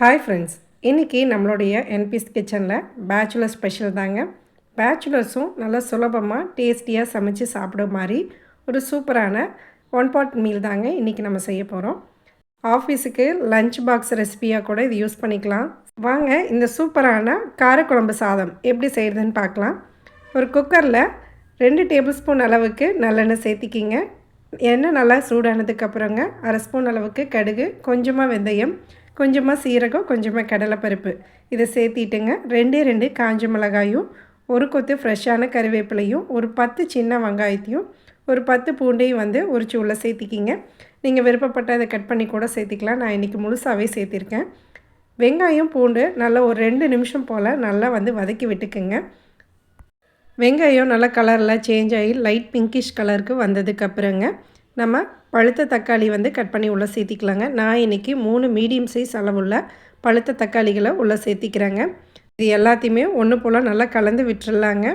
Hi friends இன்றைக்கி நம்மளுடைய என்பிஸ் கிச்சனில் பேச்சுலர் ஸ்பெஷல் தாங்க. பேச்சுலர்ஸும் நல்லா சுலபமாக டேஸ்டியாக சமைச்சு சாப்பிட மாதிரி ஒரு சூப்பரான ஒன் பாட் மீல் தாங்க இன்றைக்கி நம்ம செய்ய போகிறோம் ஆஃபீஸுக்கு லஞ்ச் பாக்ஸ் ரெசிபியாக கூட இது யூஸ் பண்ணிக்கலாம். வாங்க இந்த சூப்பரான காரக்குழம்பு சாதம் எப்படி செய்கிறதுன்னு பார்க்கலாம். ஒரு குக்கரில் ரெண்டு டேபிள் ஸ்பூன் அளவுக்கு நல்லெண்ணெய் சேர்த்திக்கிங்க. எண்ணெய் நல்லா சூடானதுக்கப்புறங்க அரை ஸ்பூன் அளவுக்கு கடுகு கொஞ்சமாக வெந்தயம் கொஞ்சமாக சீரகம் கொஞ்சமாக கடலைப்பருப்பு. இதை சேர்த்திட்டுங்க. ரெண்டே ரெண்டு காஞ்ச மிளகாயும் ஒரு கொத்து ஃப்ரெஷ்ஷான கருவேப்பிலையும் ஒரு பத்து சின்ன வெங்காயத்தையும் ஒரு பத்து பூண்டையும் வந்து உரிச்சு உள்ளே சேர்த்திக்கிங்க. நீங்கள் விருப்பப்பட்ட அதை கட் பண்ணி கூட சேர்த்திக்கலாம். நான் இன்றைக்கி முழுசாகவே சேர்த்திருக்கேன். வெங்காயம் பூண்டு நல்லா ஒரு ரெண்டு நிமிஷம் போல் நல்லா வந்து வதக்கி விட்டுக்குங்க. வெங்காயம் நல்லா கலரில் சேஞ்ச் ஆகி லைட் பிங்கிஷ் கலருக்கு வந்ததுக்கப்புறங்க நம்ம பழுத்த தக்காளி வந்து கட் பண்ணி உள்ளே சேர்த்திக்கலாங்க. நான் இன்றைக்கி மூணு மீடியம் சைஸ் அளவுள்ள பழுத்த தக்காளிகளை உள்ளே சேர்த்திக்கிறேங்க. இது எல்லாத்தையுமே ஒன்று போல் நல்லா கலந்து விட்டுறலாங்க.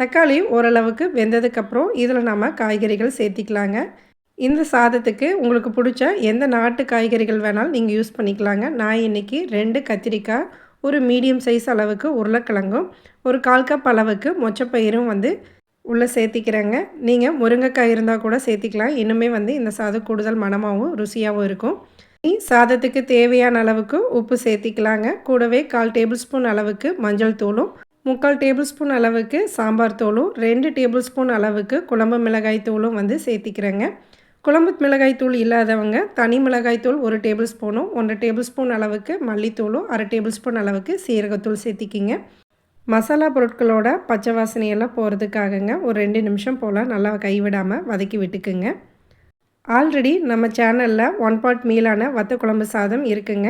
தக்காளி ஓரளவுக்கு வெந்ததுக்கப்புறம் இதில் நம்ம காய்கறிகள் சேர்த்திக்கலாங்க. இந்த சாதத்துக்கு உங்களுக்கு பிடிச்ச எந்த நாட்டு காய்கறிகள் வேணாலும் நீங்கள் யூஸ் பண்ணிக்கலாங்க. நான் இன்றைக்கி ரெண்டு கத்திரிக்காய் ஒரு மீடியம் சைஸ் அளவுக்கு உருளைக்கிழங்கும் ஒரு கால் கப் அளவுக்கு மொச்சப்பயிரும் வந்து உள்ளே சேர்த்திக்கிறேங்க. நீங்கள் முருங்கைக்காய் இருந்தால் கூட சேர்த்திக்கலாம். இன்னுமே வந்து இந்த சாதம் கூடுதல் மனமாகவும் ருசியாகவும் இருக்கும். சாதத்துக்கு தேவையான அளவுக்கு உப்பு சேர்த்திக்கலாங்க. கூடவே கால் டேபிள் ஸ்பூன் அளவுக்கு மஞ்சள் தூளும் முக்கால் டேபிள் ஸ்பூன் அளவுக்கு சாம்பார் தூளும் ரெண்டு டேபிள் ஸ்பூன் அளவுக்கு குழம்பு மிளகாய் தூளும் வந்து சேர்த்திக்கிறேங்க. குழம்பு மிளகாய் தூள் இல்லாதவங்க தனி மிளகாய் தூள் ஒரு டேபிள் ஸ்பூனும் ஒன்றரை டேபிள் ஸ்பூன் அளவுக்கு மல்லித்தூளும் அரை டேபிள் ஸ்பூன் அளவுக்கு சீரகத்தூள் சேர்த்திக்கிங்க. மசாலா பொருட்களோட பச்சை வாசனையெல்லாம் போகிறதுக்காகங்க ஒரு ரெண்டு நிமிஷம் போல் நல்லா கைவிடாமல் வதக்கி விட்டுக்குங்க. ஆல்ரெடி நம்ம சேனலில் ஒன் பாட் மீலான வத்த குழம்பு சாதம் இருக்குங்க.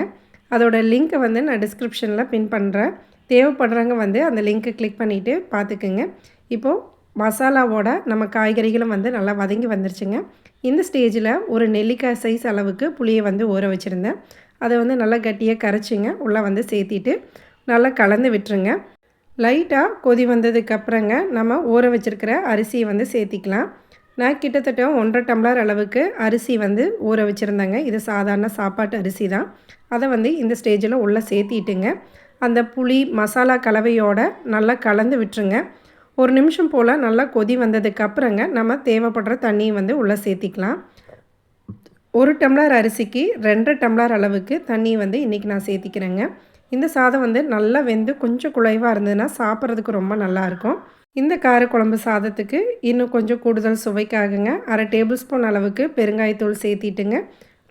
அதோட லிங்க்கை வந்து நான் டிஸ்கிரிப்ஷனில் பின் பண்ணுறேன் தேவைப்படுறவங்க வந்து அந்த லிங்க்கை கிளிக் பண்ணிவிட்டு பார்த்துக்குங்க இப்போது மசாலாவோட நம்ம காய்கறிகளும் வந்து நல்லா வதங்கி வந்துருச்சுங்க. இந்த ஸ்டேஜில் ஒரு நெல்லிக்காய் சைஸ் அளவுக்கு புளியை வந்து ஊற வச்சுருந்தேன். அதை வந்து நல்லா கட்டியாக கரைச்சிங்க. உள்ளே வந்து சேர்த்திட்டு நல்லா கலந்து விட்டுருங்க. லைட்டாக கொதி வந்ததுக்கப்புறங்க நம்ம ஊற வச்சுருக்கிற அரிசியை வந்து சேர்த்திக்கலாம். நான் கிட்டத்தட்ட ஒன்றரை டம்ளர் அளவுக்கு அரிசி வந்து ஊற வச்சுருந்தேங்க. இது சாதாரண சாப்பாட்டு அரிசி தான். அதை வந்து இந்த ஸ்டேஜில் உள்ளே சேர்த்திட்டுங்க. அந்த புளி மசாலா கலவையோட நல்லா கலந்து விட்டுருங்க. ஒரு நிமிஷம் போல் நல்லா கொதி வந்ததுக்கப்புறங்க நம்ம தேவைப்படுற தண்ணியை வந்து உள்ளே சேர்த்திக்கலாம். ஒரு டம்ளர் அரிசிக்கு ரெண்டரை டம்ளர் அளவுக்கு தண்ணி வந்து இன்றைக்கி நான் சேர்த்திக்கிறேங்க. இந்த சாதம் வந்து நல்லா வெந்து கொஞ்சம் குழைவாக இருந்ததுன்னா சாப்பிட்றதுக்கு ரொம்ப நல்லாயிருக்கும் இந்த காரக்குழம்பு சாதத்துக்கு இன்னும் கொஞ்சம் கூடுதல் சுவைக்காகுங்க. அரை டேபிள் ஸ்பூன் அளவுக்கு பெருங்காயத்தூள் சேர்த்திட்டுங்க.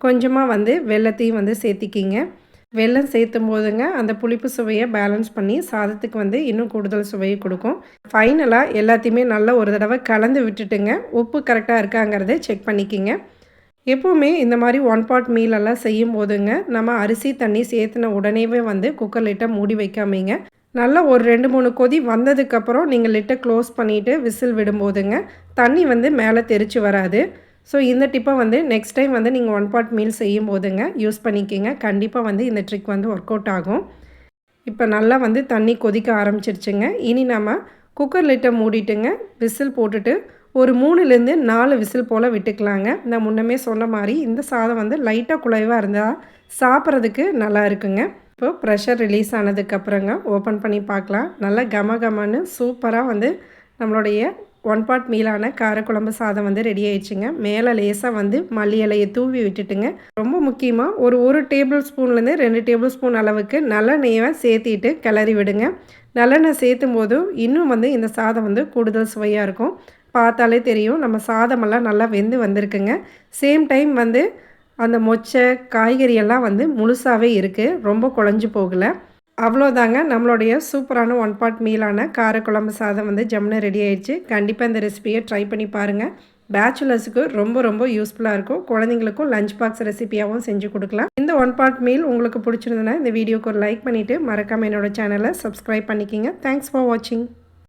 கொஞ்சமாக வந்து வெள்ளத்தையும் வந்து சேர்த்திக்கிங்க. வெல்லம் சேர்த்தும் போதுங்க அந்த புளிப்பு சுவையை பேலன்ஸ் பண்ணி சாதத்துக்கு வந்து இன்னும் கூடுதல் சுவையை கொடுக்கும். ஃபைனலாக எல்லாத்தையுமே நல்லா ஒரு தடவை கலந்து விட்டுட்டுங்க. உப்பு கரெக்டாக இருக்காங்கிறத செக் பண்ணிக்கிங்க. எப்போவுமே இந்த மாதிரி ஒன் பாட் மீலெல்லாம் செய்யும் போதுங்க நம்ம அரிசி தண்ணி சேர்த்துன உடனேவே வந்து குக்கர் லிட்டை மூடி வைக்காமீங்க. நல்லா ஒரு ரெண்டு மூணு கொதி வந்ததுக்கப்புறம் நீங்கள் லிட்டை க்ளோஸ் பண்ணிவிட்டு விசில் விடும்போதுங்க தண்ணி வந்து மேலே தெரிச்சு வராது. ஸோ இந்த டிப்பை வந்து நெக்ஸ்ட் டைம் வந்து நீங்கள் ஒன் பாட் மீல் செய்யும் போதுங்க யூஸ் பண்ணிக்கிங்க. கண்டிப்பாக வந்து இந்த ட்ரிக் வந்து ஒர்க் அவுட் ஆகும். இப்போ நல்லா வந்து தண்ணி கொதிக்க ஆரம்பிச்சிருச்சுங்க. இனி நம்ம குக்கர் லிட்டை மூடிட்டுங்க விசில் போட்டுட்டு ஒரு மூணுலேருந்து நாலு விசில் போல் விட்டுக்கலாங்க. நான் முன்னமே சொன்ன மாதிரி இந்த சாதம் வந்து லைட்டாக குலைவாக இருந்தால் சாப்பிட்றதுக்கு நல்லா இருக்குங்க. இப்போ ப்ரெஷர் ரிலீஸ் ஆனதுக்கப்புறங்க ஓப்பன் பண்ணி பார்க்கலாம். நல்லா கம கமன்னு சூப்பராக வந்து நம்மளுடைய ஒன் பாட் மீலான காரக்குழம்பு சாதம் வந்து ரெடி ஆயிடுச்சுங்க. மேலே லேசாக வந்து மல்லி இலையை தூவி விட்டுட்டுங்க. ரொம்ப முக்கியமாக ஒரு ஒரு டேபிள் ஸ்பூன்லேருந்து ரெண்டு டேபிள் ஸ்பூன் அளவுக்கு நல்லெண்ணெயை சேர்த்திட்டு கிளறி விடுங்க. நல்லெண்ணெய் சேர்த்தும் போதும் இன்னும் வந்து இந்த சாதம் வந்து கூடுதல் சுவையாக இருக்கும். பார்த்தாலே தெரியும். நம்ம சாதமெல்லாம் நல்லா வெந்து வந்திருக்குங்க. சேம் டைம் வந்து அந்த மொச்சை காய்கறி எல்லாம் வந்து முழுசாகவே இருக்குது ரொம்ப குழஞ்சி போகலை. அவ்வளோதாங்க. நம்மளுடைய சூப்பரான ஒன் பாட் மீலான காரக்குழம்பு சாதம் வந்து ஜம்னு ரெடி ஆயிடுச்சு. கண்டிப்பாக இந்த ரெசிபியை ட்ரை பண்ணி பாருங்கள் பேச்சுலர்ஸுக்கு ரொம்ப ரொம்ப யூஸ்ஃபுல்லாக இருக்கும். குழந்தைங்களுக்கும் லஞ்ச் பாக்ஸ் ரெசிபியாகவும் செஞ்சு கொடுக்கலாம். இந்த ஒன் பார்ட் மீல் உங்களுக்கு பிடிச்சிருந்ததுன்னா இந்த வீடியோக்கு ஒரு லைக் பண்ணிவிட்டு மறக்காமல் என்னோடய சேனலை சப்ஸ்கிரைப் பண்ணிக்கிங்க. தேங்க்ஸ் ஃபார் வாட்சிங்